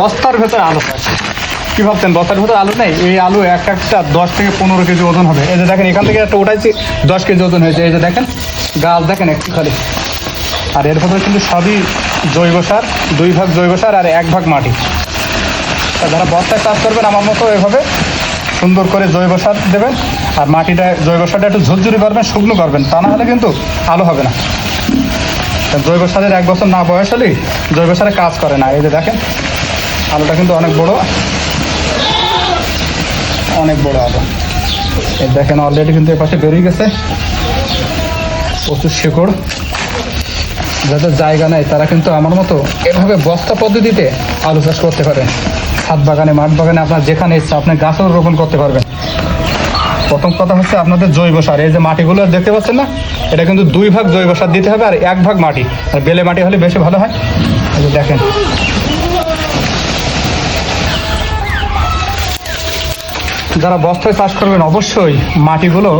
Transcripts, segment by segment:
বস্তার ভেতরে আলু কি ভাবছেন? বস্তার ভেতরে আলু নেই? এই আলু এক একটা দশ থেকে পনেরো কেজি ওজন হবে। এই যে দেখেন, এখান থেকে একটা উঠাইছি, দশ কেজি ওজন হয়েছে। এই যে দেখেন, গাছ দেখেন একটু খালি আর এর ভেতরে কিন্তু সবই জৈব সার, দুই ভাগ জৈব সার আর এক ভাগ মাটি। তা যারা বস্তায় চাষ করবেন, আমার মতো এভাবে সুন্দর করে জৈব সার দেবেন। আর মাটিটা, জৈব সারটা একটু ঝুরঝুরি করবেন, শুকনো করবেন। তা না হলে কিন্তু আলো হবে না। জৈব সারের এক বছর না বয়স হলেই জৈব সারে কাজ করে না। এই যে দেখেন আলুটা কিন্তু অনেক বড়। অনেক বড় আলু। দেখেন অলরেডি কিন্তু এ পাশে বেরিয়ে গেছে। প্রচুর শেকড়। যাদের জায়গা নেই, তারা কিন্তু আমার মতো এভাবে বস্তা পদ্ধতিতে আলু চাষ করতে পারেন ছাদ বাগানে, মাঠ বাগানে আপনার যেখানে ইচ্ছা, আপনি গাছও রোপণ করতে পারবেন। প্রথম কথা হচ্ছে আপনাদের জৈব সার। এই যে মাটিগুলো দেখতে পাচ্ছেন না, এটা কিন্তু দুই ভাগ জৈব সার দিতে হবে আর এক ভাগ মাটি। আর বেলে মাটি হলে বেশি ভালো হয়। দেখেন যারা বস্তায় চাষ করবেন, অবশ্যই মাটিগুলো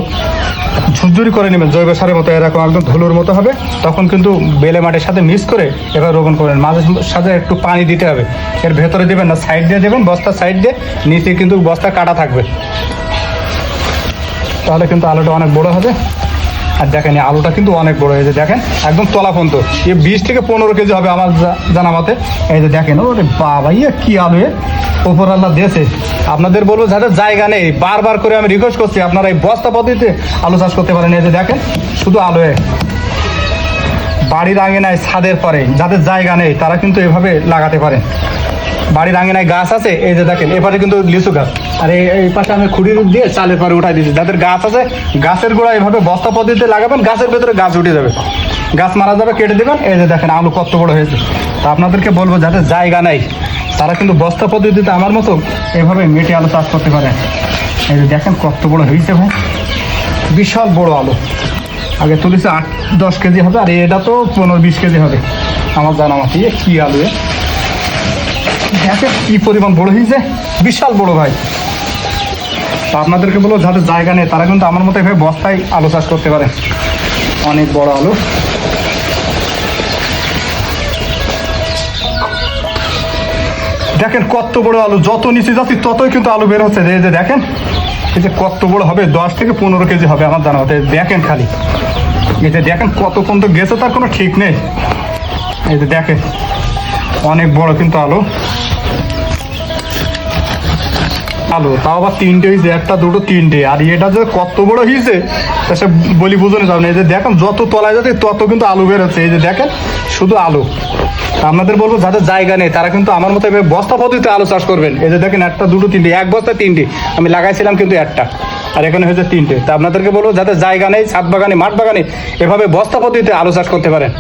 ঝুরঝুরি করে নেবেন। জৈব সারের মতো এরকম একদম ধুলোর মতো হবে। তখন কিন্তু বেলে মাটির সাথে মিক্স করে এবার রোপণ করবেন। মাঝে সাথে একটু পানি দিতে হবে। এর ভেতরে দেবেন না, সাইড দিয়ে দেবেন বস্তার সাইড দিয়ে, নিচে কিন্তু বস্তা কাটা থাকবে। তাহলে কিন্তু আলুটা অনেক বড় হবে। আর দেখেন আলুটা কিন্তু অনেক বড়। যে দেখেন, একদম তলা পর্যন্ত। এ বিশ থেকে পনেরো কেজি হবে আমার জানা মতে এই যে দেখেন, ওরে বাবা ইয়ে কি আলু এ! ওপর আল্লাহ দিয়েছে। আপনাদের বলব যাদের জায়গা নেই, বারবার করে আমি রিকোয়েস্ট করছি, আপনারা এই বস্তা পদ্ধতিতে আলু চাষ করতে পারেন। এই যে দেখেন, শুধু আলু এ বাড়ির আঙিনায় ছাদের পরে, যাদের জায়গা নেই, তারা কিন্তু এভাবে লাগাতে পারেন বাড়ির আঙিনায় গাছ আছে, এই যে দেখেন এপারে কিন্তু লিচু গাছ। আর এই এই পাশে আমি খুঁড়ি দিয়ে চালের পরে উঠাই দিয়েছি। যাদের গাছ আছে, গাছের গোড়া এভাবে বস্তা পদ্ধতিতে লাগাবেন, গাছের ভেতরে গাছ উঠে যাবে। গাছ মারা যাবে, কেটে দেবেন। এই যে দেখেন, আলু কত বড় হয়েছে। তা আপনাদেরকে বলব, যাদের জায়গা নেই তারা কিন্তু বস্তা পদ্ধতিতে আমার মতো এভাবে মেটে আলু চাষ করতে পারে। এই যে দেখেন কত বড় হয়েছে ভাই। বিশাল বড় আলু। আগে তুলেছে আট, দশ কেজি হবে, আর এটা তো পনেরো বিশ কেজি হবে। আমার জানা ইয়ে কী আলু এ? দেখে কি পরিমাণ বড় হয়েছে। বিশাল বড় ভাই। তা আপনাদেরকে বলব, যাদের জায়গা নেই, তারা কিন্তু আমার মতো এভাবে বস্তায় আলু চাষ করতে পারে। অনেক বড় আলু। দেখেন কত বড় আলু, যত নিচে যাচ্ছি ততই কিন্তু আলু বের হচ্ছে। এই যে দেখেন, এই যে কত বড় হবে, দশ থেকে পনেরো কেজি হবে আমার জানা মতে দেখেন খালি। এই যে দেখেন কত পর্যন্ত গেছে, তার কোনো ঠিক নেই। এই যে দেখেন, অনেক বড় কিন্তু আলু। আলু তাও আবার তিনটে হয়েছে একটা, দুটো, তিনটে। আর এটা যে কত বড় হয়েছে সে বলি যাবে না। এই যে দেখেন, যত তলায় যাচ্ছে, তত কিন্তু আলু বের হচ্ছে। এই যে দেখেন, শুধু আলু। আপনাদের বলব, যাদের জায়গা নেই, তারা কিন্তু আমার মতো বস্তা পদ্ধতিতে আলু চাষ করবেন। এই যে দেখেন, একটা, দুটো, তিনটে, এক বস্তা, তিনটে। আমি লাগাইছিলাম কিন্তু একটা। আর এখানে হয়েছে তিনটে। তা আপনাদেরকে বলব, যাদের জায়গা নেই, ছাদ বাগানে, মাঠ বাগানে, এভাবে বস্তা পদ্ধতিতে আলু চাষ করতে পারেন।